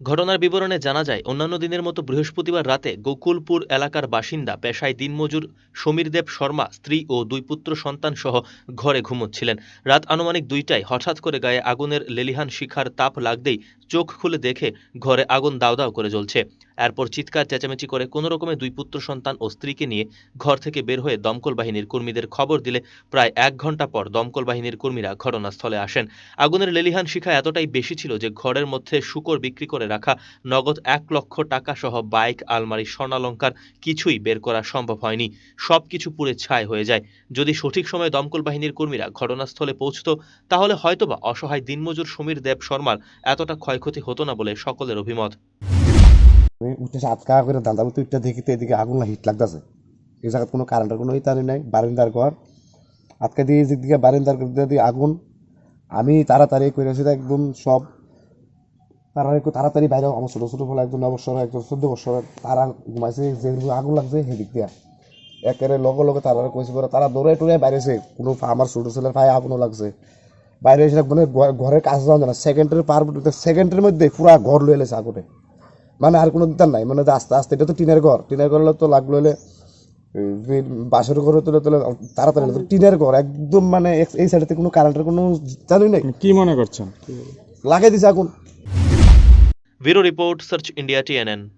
ঘটনার বিবরণে জানা যায়, অন্যান্য দিনের মতো বৃহস্পতিবার রাতে গোকুলপুর এলাকার বাসিন্দা পেশায় দিনমজুর সমীর দেব শর্মা, স্ত্রী ও দুই পুত্র সন্তান সহ ঘরে ঘুমোচ্ছিলেন। রাত আনুমানিক দুইটায় হঠাৎ করে গায়ে আগুনের লেলিহান শিখার তাপ লাগতেই চোখ খুলে দেখে ঘরে আগুন দাউ দাউ করে জ্বলছে। এরপর চিৎকার, চেঁচামেচি করে কোনো রকমে দুই পুত্র সন্তান ও স্ত্রীকে নিয়ে ঘর থেকে বের হয়ে দমকল বাহিনীর কর্মীদের খবর দিলে প্রায় এক ঘণ্টা পর দমকল বাহিনীর কর্মীরা ঘটনাস্থলে আসেন। আগুনের লেলিহান শিখা এতটাই বেশি ছিল যে ঘরের মধ্যে শুকর বিক্রি করে রাখা নগদ এক লক্ষ টাকা সহ বাইক, আলমারি, স্বর্ণালঙ্কার কিছুই বের করা সম্ভব হয়নি। সবকিছু পুড়ে ছাই হয়ে যায়। যদি সঠিক সময়ে দমকল বাহিনীর কর্মীরা ঘটনাস্থলে পৌঁছতো, তাহলে হয়তোবা অসহায় দিনমজুর সমীর দেব শর্মার এতটা ক্ষয়ক্ষতি হতো না বলে সকলের অভিমত। আমি করে এই জায়গায় কোনো কারেন্টের কোনো ইতানি নাই, বারিন্দার ঘর। আটকা দিয়ে দিকে বারিন্দার দিয়ে আগুন। আমি তাড়াতাড়ি করে সেটা একদম সব তারা একটু তাড়াতাড়ি বাইরে আমার ছোটো ছোটো ফলে একজন নবসর একজন চোদ্দ বছর তারা ঘুমাইছে যে আগুন লাগছে সেদিক দিয়া। একেবারে লগে লগে তারা কইছে পরে তারা দৌড়ে টুড়ে বাইরেছে। কোনো আমার ছোটো ছেলের পায়ে আগুনও লাগছে। বাইরে এসে মানে ঘর- ঘরের কাছে যাওয়া যায় না। সেকেন্ডের পার সেকেন্ডের মধ্যে পুরা ঘর লয়ে এলেছে আগুনে। মানে আর কোনো দিতার নাই। মানে আস্তে আস্তে এটা তো টিনের ঘর। টিনের ঘর তো লাগল হলে এই বাসের ঘরে তুলে তুলে তাড়াতাড়ি। টিনের ঘর একদম মানে এই সাইডে কোনো কারেন্টের কোনো জানি নাই। কি মনে করছেন? লাগাই দিছে আগুন। Vero Report, Search India TNN.